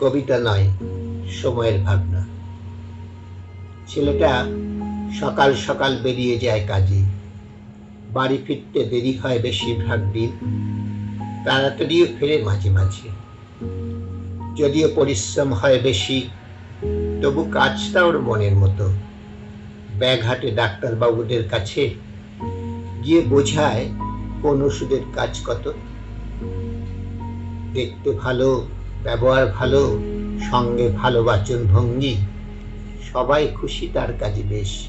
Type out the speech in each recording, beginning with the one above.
কবিতা নয়, সময়ের ভাবনা। ছেলেটা সকাল সকাল বেরিয়ে যায় কাজে। বাড়ি ফিরতে দেরি হয় বেশিরভাগ দিন। তাড়াতাড়িও ফেরে মাঝে মাঝে। যদিও পরিশ্রম হয় বেশি, তবু কাজটা ওর মনের মতো। ব্যাগ হাটে ডাক্তারবাবুদের কাছে গিয়ে বোঝায় কোন ওষুধের কাজ কত। দেখতে ভালো, ব্যবহার ভালো, সঙ্গে ভালো বাচন ভঙ্গি। সবাই খুশি তার কাজে বেশ,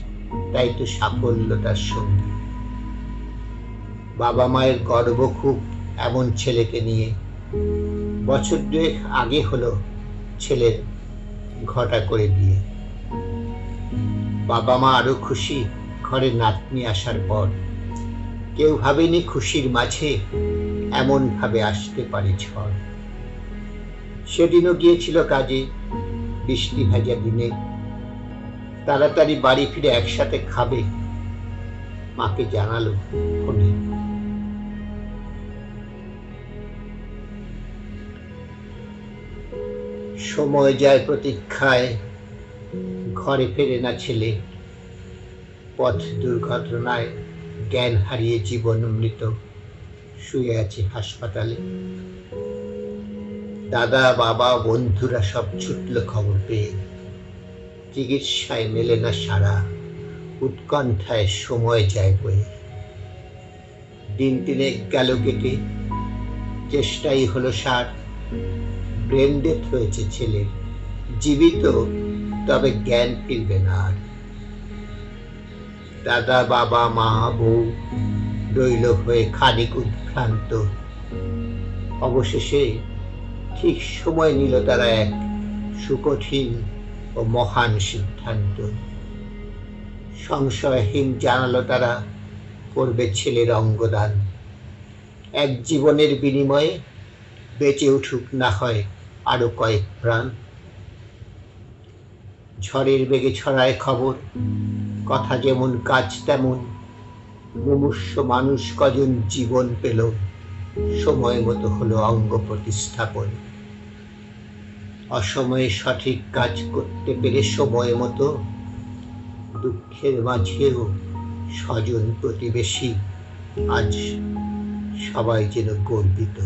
তাই তো সাফল্য তার সঙ্গী। বাবা মায়ের গর্ব খুব এমন ছেলেকে নিয়ে। বছর দুয়েক আগে হলো ছেলের ঘটা করে দিয়ে বাবা মা আরও খুশি ঘরে নাতনি আসার পর। কেউ ভাবেনি খুশির মাঝে এমন ভাবে আসতে পারে ঝড়। সেদিনও গিয়েছিল কাজে, বৃষ্টি ভেজা দিনে। তাড়াতাড়ি বাড়ি ফিরে একসাথে খাবে। মাকে জানালো ফোনে। সময় যায় প্রতীক্ষায়, ঘরে ফেরে না ছেলে। পথ দুর্ঘটনায় জ্ঞান হারিয়ে জীবন মৃত। শুয়ে আছে হাসপাতালে। দাদা, বাবা, বন্ধুরা সব ছুটল খবর পেয়ে। চিকিৎসায় মেলে না সারা, উৎকণ্ঠায় সময় যায় বয়ে। দিন দিনে গেল কেটে, চেষ্টাই হলো সার। ব্রেন ডেথ হয়েছে ছেলের, জীবিত, তবে জ্ঞান ফিরবে না আর। দাদা, বাবা, মা, বউ রইল হয়ে খানিক উদ্ভ্রান্ত অবশেষে ঠিক সময় নিল তারা এক সুকঠিন ও মহান সিদ্ধান্ত। সংশয়হীন জানালো তারা, করবে ছেলের অঙ্গদান। এক জীবনের বিনিময়ে বেঁচে উঠুক না হয় আরও কয়েক প্রাণ। ঝড়ের বেগে ছড়ায় খবর, কথা যেমন কাজ তেমন মুমূর্ষ মানুষ কজন জীবন পেল? সময় মতো হলো অঙ্গ প্রতিস্থাপন। অসময়ে সঠিক কাজ করতে পেরে সময় মতো দুঃখের মাঝেও স্বজন প্রতিবেশী। আজ সবাই যেন গর্বিত।